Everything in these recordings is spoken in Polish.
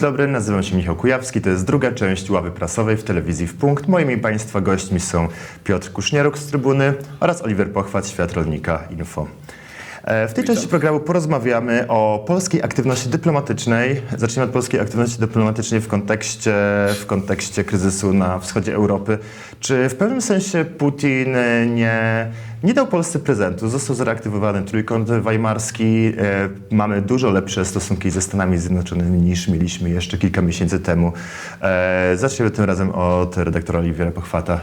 Dzień dobry, nazywam się Michał Kujawski, to jest druga część ławy prasowej w telewizji w punkt. Moimi Państwa gośćmi są Piotr Kusznieruk z Trybuny oraz Oliver Pochwat, Świat Rolnika Info. E, W tej części programu porozmawiamy o polskiej aktywności dyplomatycznej. Zaczniemy od polskiej aktywności dyplomatycznej w kontekście, w kontekście kryzysu na wschodzie Europy. Czy w pewnym sensie Putin nie, nie dał Polsce prezentu? Został zareaktywowany trójkąt weimarski. E, Mamy dużo lepsze stosunki ze Stanami Zjednoczonymi niż mieliśmy jeszcze kilka miesięcy temu. E, Zaczniemy tym razem od redaktora Oliwiera Pochwata.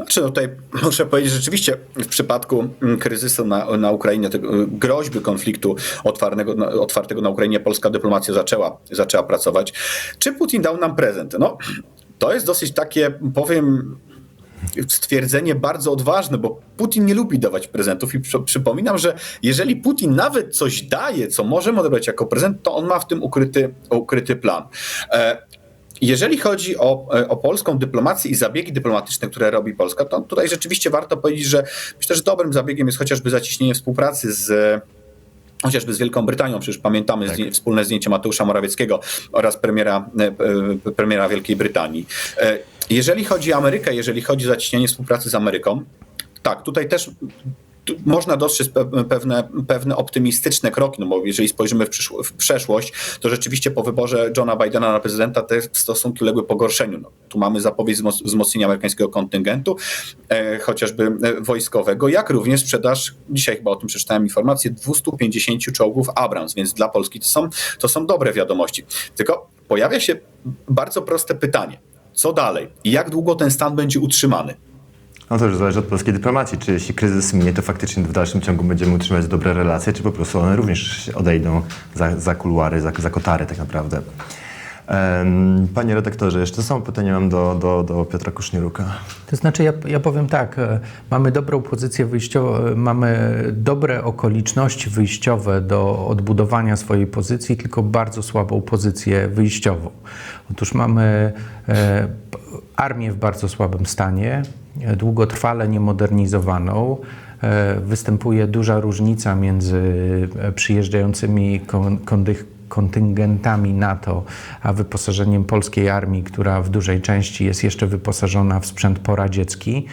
Znaczy, tutaj muszę powiedzieć, że rzeczywiście w przypadku mm, kryzysu na, na Ukrainie, tego, y, groźby konfliktu otwartego, na- otwartego na Ukrainie, polska dyplomacja zaczęła, zaczęła pracować. Czy Putin dał nam prezent? No, to jest dosyć takie, powiem, stwierdzenie bardzo odważne, bo Putin nie lubi dawać prezentów i przy, przypominam, że jeżeli Putin nawet coś daje, co możemy odebrać jako prezent, to on ma w tym ukryty, ukryty plan. Jeżeli chodzi o, e, o polską dyplomację i zabiegi dyplomatyczne, które robi Polska, to tutaj rzeczywiście warto powiedzieć, że myślę, że dobrym zabiegiem jest chociażby zacieśnienie współpracy z chociażby z Wielką Brytanią, przecież pamiętamy Tak. zdję, wspólne zdjęcie Mateusza Morawieckiego oraz premiera, e, e, premiera Wielkiej Brytanii. Jeżeli chodzi o Amerykę, jeżeli chodzi o zacieśnienie współpracy z Ameryką, tak, tutaj też można dostrzec pe- pewne, pewne optymistyczne kroki, no bo jeżeli spojrzymy w, w przeszłość, to rzeczywiście po wyborze Johna Bidena na prezydenta te stosunki uległy pogorszeniu. No, tu mamy zapowiedź wzmoc- wzmocnienia amerykańskiego kontyngentu, e, chociażby e, wojskowego, jak również sprzedaż, dzisiaj chyba o tym przeczytałem informację, 250 czołgów Abrams, więc dla Polski to są, to są dobre wiadomości. Tylko pojawia się bardzo proste pytanie. Co dalej? I jak długo ten stan będzie utrzymany? No to już zależy od polskiej dyplomacji. Czy jeśli kryzys minie, to faktycznie w dalszym ciągu będziemy utrzymać dobre relacje, czy po prostu one również odejdą za, za kuluary, za, za kotary tak naprawdę. Panie redaktorze, jeszcze są pytania mam do, do, do Piotra Kusznieruka. To znaczy, ja, ja powiem tak, e, mamy dobrą pozycję wyjściową, e, mamy dobre okoliczności wyjściowe do odbudowania swojej pozycji, tylko bardzo słabą pozycję wyjściową. Otóż mamy e, armię w bardzo słabym stanie, długotrwale niemodernizowaną. E, Występuje duża różnica między e, przyjeżdżającymi kon, kondych, kontyngentami NATO, a wyposażeniem polskiej armii, która w dużej części jest jeszcze wyposażona w sprzęt poradziecki. E,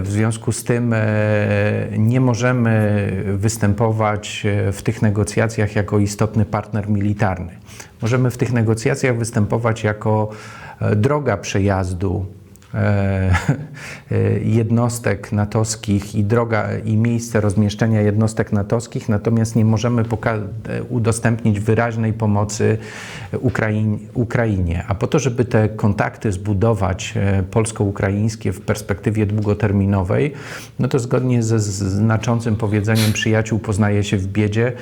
W związku z tym nie możemy występować w tych negocjacjach jako istotny partner militarny. Możemy w tych negocjacjach występować jako droga przejazdu jednostek natowskich i droga i miejsce rozmieszczenia jednostek natowskich, natomiast nie możemy e, udostępnić wyraźnej pomocy Ukrainie. A po to, żeby te kontakty zbudować e, polsko-ukraińskie w perspektywie długoterminowej, no to zgodnie ze znaczącym powiedzeniem przyjaciół poznaje się w biedzie,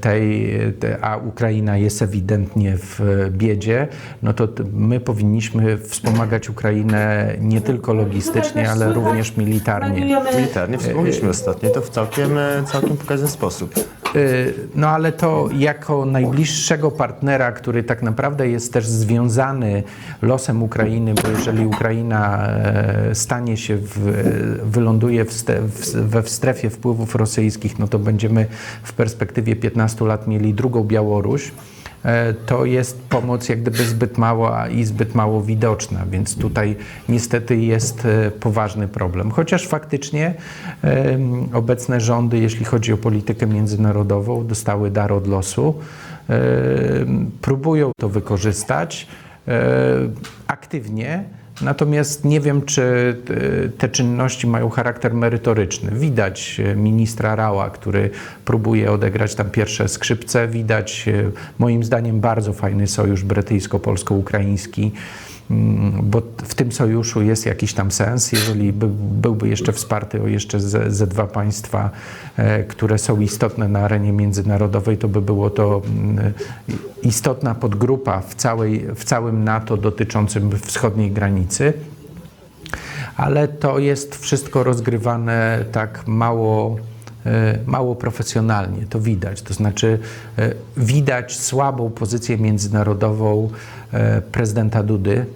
tej, te, a Ukraina jest ewidentnie w biedzie, no to my powinniśmy wspomagać Ukrainę nie tylko logistycznie, ale również militarnie. Militarnie wspomnieliśmy ostatnio, to w całkiem, całkiem pokaźny sposób. Y, No ale to jako najbliższego partnera, który tak naprawdę jest też związany losem Ukrainy, bo jeżeli Ukraina e, stanie się, w, wyląduje w we w strefie wpływów rosyjskich, no to będziemy w perspektywie 15 lat mieli drugą Białoruś. E, To jest pomoc jak gdyby zbyt mała i zbyt mało widoczna, więc tutaj niestety jest e, poważny problem. Chociaż faktycznie em, obecne rządy, jeśli chodzi o politykę międzynarodową, dostały dar od losu, próbują to wykorzystać e, aktywnie. Natomiast nie wiem, czy e, te czynności mają charakter merytoryczny. Widać e, ministra Rała, który próbuje odegrać tam pierwsze skrzypce. Widać, e, moim zdaniem, bardzo fajny sojusz brytyjsko-polsko-ukraiński, bo w tym sojuszu jest jakiś tam sens. Jeżeli by, byłby jeszcze wsparty o jeszcze ze, ze dwa państwa, e, które są istotne na arenie międzynarodowej, to by było to mm, istotna podgrupa w, całej, w całym NATO dotyczącym wschodniej granicy ale to jest wszystko rozgrywane tak mało, mało profesjonalnie, to widać. To znaczy, e, widać słabą pozycję międzynarodową e, prezydenta Dudy,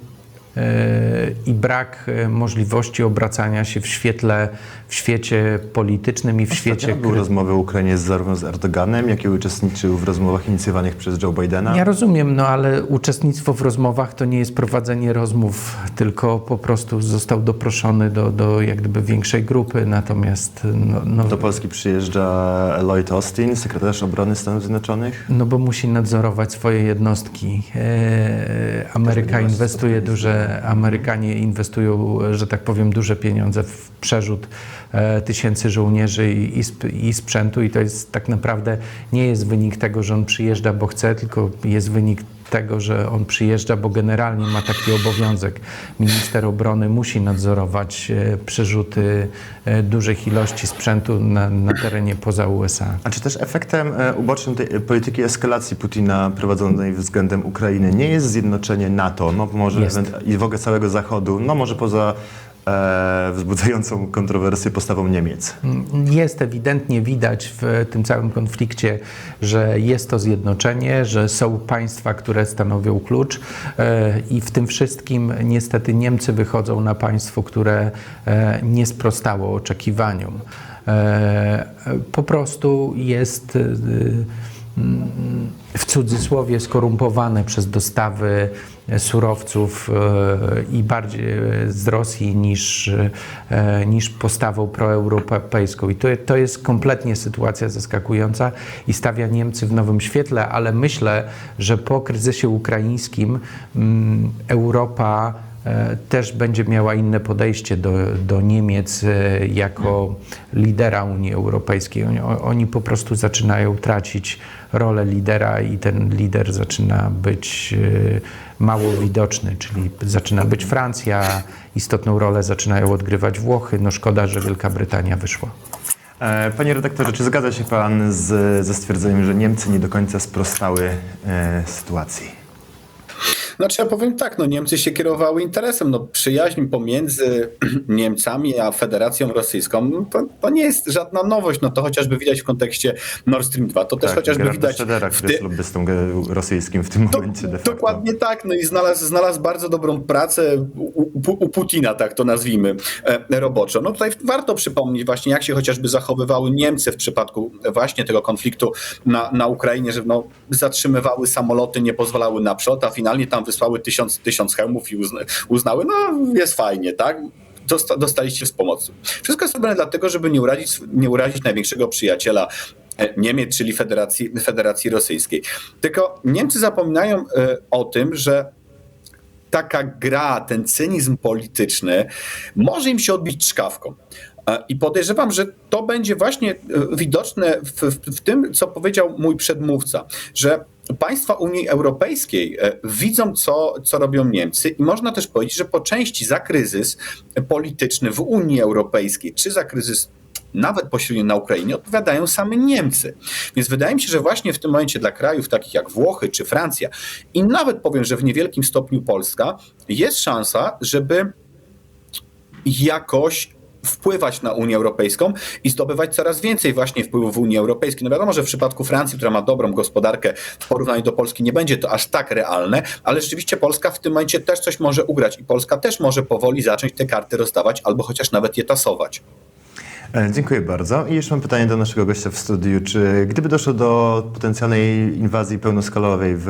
i brak e, możliwości obracania się w świetle, w świecie politycznym i w świecie... Świecie były rozmowy o Ukrainie zarówno z Erdoganem, jak i uczestniczył w rozmowach inicjowanych przez Joe Bidena. Ja rozumiem, no ale uczestnictwo w rozmowach to nie jest prowadzenie rozmów, tylko po prostu został doproszony do, do jak gdyby większej grupy, natomiast no, no, Do Polski przyjeżdża Lloyd Austin, sekretarz obrony Stanów Zjednoczonych. no bo musi nadzorować swoje jednostki. E, Ameryka inwestuje duże, Amerykanie inwestują, że tak powiem, duże pieniądze w przerzut e, tysięcy żołnierzy i, i, sp- i sprzętu i to jest tak naprawdę nie jest wynik tego, że on przyjeżdża, bo chce, tylko jest wynik tego, że on przyjeżdża, bo generalnie ma taki obowiązek. Minister obrony musi nadzorować e, przerzuty e, dużych ilości sprzętu na, na terenie poza USA. A czy też efektem e, ubocznym tej polityki eskalacji Putina prowadzonej względem Ukrainy nie jest zjednoczenie NATO, no może i w ogóle całego Zachodu, no może poza e, wzbudzającą kontrowersję postawą Niemiec? Jest ewidentnie widać w tym całym konflikcie, że jest to zjednoczenie, że są państwa, które stanowią klucz e, i w tym wszystkim niestety Niemcy wychodzą na państwo, które e, nie sprostało oczekiwaniom. E, Po prostu jest e, w cudzysłowie skorumpowane przez dostawy surowców e, i bardziej e, z Rosji niż, e, niż postawą proeuropejską. I to, to jest kompletnie sytuacja zaskakująca i stawia Niemcy w nowym świetle, ale myślę, że po kryzysie ukraińskim mm, Europa też będzie miała inne podejście do, do Niemiec e, jako lidera Unii Europejskiej. Oni, oni po prostu zaczynają tracić rolę lidera i ten lider zaczyna być e, mało widoczny, czyli zaczyna być Francja, istotną rolę zaczynają odgrywać Włochy. No szkoda, że Wielka Brytania wyszła. E, Panie redaktorze, czy zgadza się Pan z, ze stwierdzeniem, że Niemcy nie do końca sprostały e, sytuacji? Znaczy ja powiem tak, no Niemcy się kierowały interesem, no przyjaźń pomiędzy Niemcami a Federacją Rosyjską, to, to nie jest żadna nowość, no to chociażby widać w kontekście Nord Stream 2, to też chociażby widać Schrödera, w ty- jest lobbystą rosyjskim w tym Do, momencie de facto. dokładnie tak, no i znalazł, znalazł bardzo dobrą pracę u, u, u Putina, tak to nazwijmy, e, roboczo. No tutaj warto przypomnieć właśnie, jak się chociażby zachowywały Niemcy w przypadku właśnie tego konfliktu na, na Ukrainie, że no, zatrzymywały samoloty, nie pozwalały na przód, a finalnie tam wysłały tysiąc, tysiąc hełmów i uzna, uznały, no jest fajnie, tak? Dosta, dostaliście z pomocy. Wszystko jest robione dlatego, żeby nie urazić, nie urazić największego przyjaciela e, Niemiec, czyli Federacji, Federacji Rosyjskiej. Tylko Niemcy zapominają e, o tym, że taka gra, ten cynizm polityczny może im się odbić czkawką. E, I podejrzewam, że to będzie właśnie widoczne w, w, w tym, co powiedział mój przedmówca, że państwa Unii Europejskiej e, widzą, co, co robią Niemcy, i można też powiedzieć, że po części za kryzys polityczny w Unii Europejskiej, czy za kryzys nawet pośrednio na Ukrainie, odpowiadają same Niemcy. Więc wydaje mi się, że właśnie w tym momencie dla krajów takich jak Włochy czy Francja i nawet powiem, że w niewielkim stopniu Polska, jest szansa, żeby jakoś wpływać na Unię Europejską i zdobywać coraz więcej właśnie wpływów w Unii Europejskiej. No wiadomo, że w przypadku Francji, która ma dobrą gospodarkę w porównaniu do Polski nie będzie to aż tak realne, ale rzeczywiście Polska w tym momencie też coś może ugrać i Polska też może powoli zacząć te karty rozdawać albo chociaż nawet je tasować. E, Dziękuję bardzo. I jeszcze mam pytanie do naszego gościa w studiu. Czy gdyby doszło do potencjalnej inwazji pełnoskalowej w,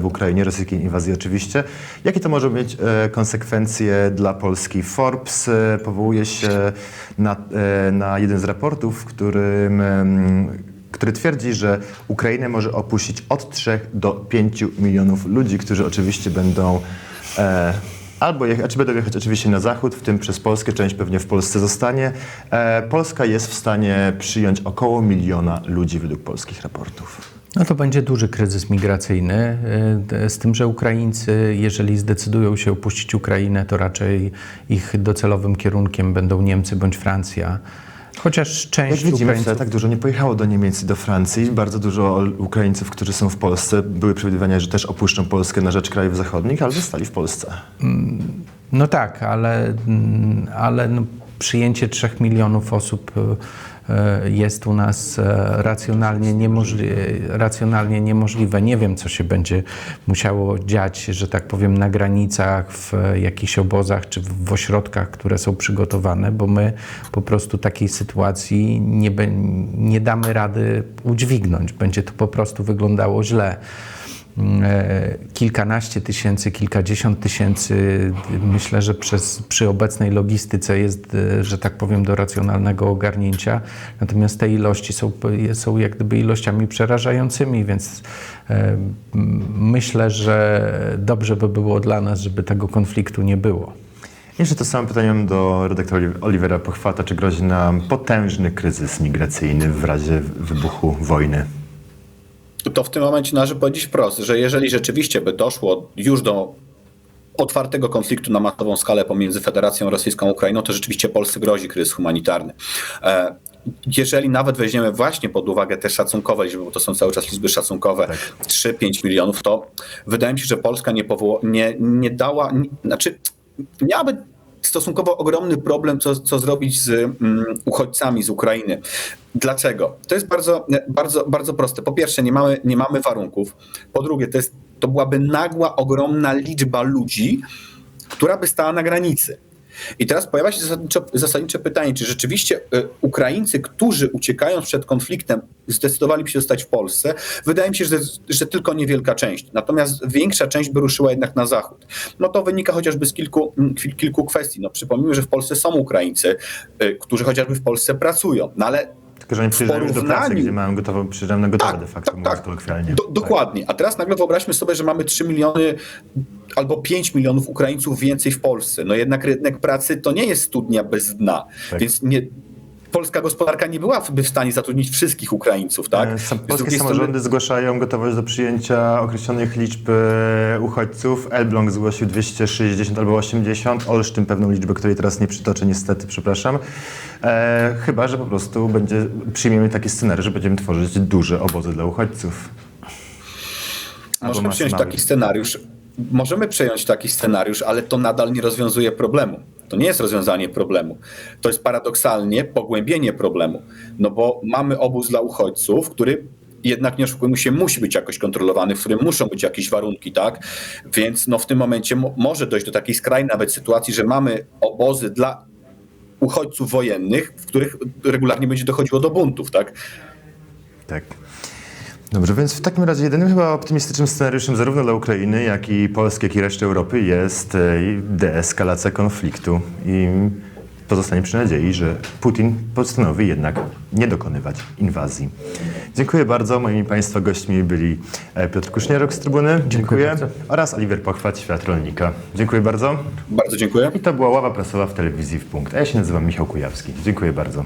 w Ukrainie, rosyjskiej inwazji oczywiście, jakie to może mieć e, konsekwencje dla Polski? Forbes e, powołuje się na, na jeden z raportów, w którym który twierdzi, że Ukrainę może opuścić od 3 do 5 milionów ludzi, którzy oczywiście będą e, albo jechać, czy będą jechać oczywiście na zachód, w tym przez Polskę, część pewnie w Polsce zostanie. E, Polska jest w stanie przyjąć około miliona ludzi według polskich raportów. No to będzie duży kryzys migracyjny, y, z tym, że Ukraińcy, jeżeli zdecydują się opuścić Ukrainę, to raczej ich docelowym kierunkiem będą Niemcy bądź Francja. Chociaż Jak część widzimy, Ukraińców... wcale tak dużo nie pojechało do Niemiec i do Francji. Bardzo dużo Ukraińców, którzy są w Polsce, były przewidywania, że też opuszczą Polskę na rzecz krajów zachodnich, ale zostali w Polsce. No tak, ale, mm, ale no, przyjęcie 3 milionów osób e, jest u nas e, racjonalnie, racjonalnie niemożliwe. Nie wiem, co się będzie musiało dziać, że tak powiem, na granicach, w jakichś obozach czy w ośrodkach, które są przygotowane, bo my po prostu takiej sytuacji nie, nie damy rady udźwignąć. Będzie to po prostu wyglądało źle kilkanaście tysięcy, kilkadziesiąt tysięcy, myślę, że przez, przy obecnej logistyce jest, e, że tak powiem, do racjonalnego ogarnięcia. Natomiast te ilości są, są jak gdyby ilościami przerażającymi, więc e, myślę, że dobrze by było dla nas, żeby tego konfliktu nie było. Jeszcze to samo pytanie mam do redaktora Olivera Pochwata. Czy grozi nam potężny kryzys migracyjny w razie wybuchu wojny? To w tym momencie należy powiedzieć wprost, że jeżeli rzeczywiście by doszło już do otwartego konfliktu na masową skalę pomiędzy Federacją Rosyjską a Ukrainą, to rzeczywiście Polsce grozi kryzys humanitarny. E, Jeżeli nawet weźmiemy właśnie pod uwagę te szacunkowe liczby, bo to są cały czas liczby szacunkowe, 3-5 milionów, to wydaje mi się, że Polska nie, powoła, nie, nie dała, nie, znaczy miałaby stosunkowo ogromny problem, co, co zrobić z mm, uchodźcami z Ukrainy. Dlaczego? To jest bardzo, bardzo, bardzo proste. Po pierwsze, nie mamy, nie mamy warunków. Po drugie, to, jest, to byłaby nagła, ogromna liczba ludzi, która by stała na granicy. I teraz pojawia się zasadniczo, zasadnicze pytanie, czy rzeczywiście y, Ukraińcy, którzy uciekając przed konfliktem, zdecydowaliby się zostać w Polsce? Wydaje mi się, że, że tylko niewielka część. Natomiast większa część by ruszyła jednak na zachód. No to wynika chociażby z kilku, kil- kilku kwestii. No przypomnijmy, że w Polsce są Ukraińcy, y, którzy chociażby w Polsce pracują, no ale Tylko, że oni przyjeżdżają już do pracy, gdzie mają gotowe, przyjeżdżają na gotowe Tak, de facto, tak, tak. kolokwialnie. Do, dokładnie. A teraz nagle wyobraźmy sobie, że mamy 3 miliony albo 5 milionów Ukraińców więcej w Polsce. No jednak rynek pracy to nie jest studnia bez dna. Tak. Więc nie, polska gospodarka nie byłaby w stanie zatrudnić wszystkich Ukraińców, tak? E, polskie samorządy strony- zgłaszają gotowość do przyjęcia określonych liczb e, uchodźców. Elbląg zgłosił 260 albo 80, Olsztyn pewną liczbę, której teraz nie przytoczę niestety, przepraszam. E, chyba, że po prostu będzie, przyjmiemy taki scenariusz, że będziemy tworzyć duże obozy dla uchodźców. Albo Możemy przyjąć taki scenariusz. Możemy przejąć taki scenariusz, ale to nadal nie rozwiązuje problemu. To nie jest rozwiązanie problemu. To jest paradoksalnie pogłębienie problemu. No bo mamy obóz dla uchodźców, który jednak nie oszukujmy się, musi być jakoś kontrolowany, w którym muszą być jakieś warunki, tak? Więc no w tym momencie mo- może dojść do takiej skrajnej nawet sytuacji, że mamy obozy dla uchodźców wojennych, w których regularnie będzie dochodziło do buntów, tak? Tak. Dobrze, więc w takim razie jedynym chyba optymistycznym scenariuszem zarówno dla Ukrainy, jak i Polski, jak i reszty Europy jest e, deeskalacja konfliktu i pozostanie przy nadziei, że Putin postanowi jednak nie dokonywać inwazji. Dziękuję bardzo. Moimi Państwa gośćmi byli e, Piotr Kusznierok z Trybuny. Dziękuję. bardzo. Oraz Oliver Pochwat, Świat Rolnika. Dziękuję bardzo. Bardzo dziękuję. I to była ława prasowa w telewizji w punkt. A ja się nazywam Michał Kujawski. Dziękuję bardzo.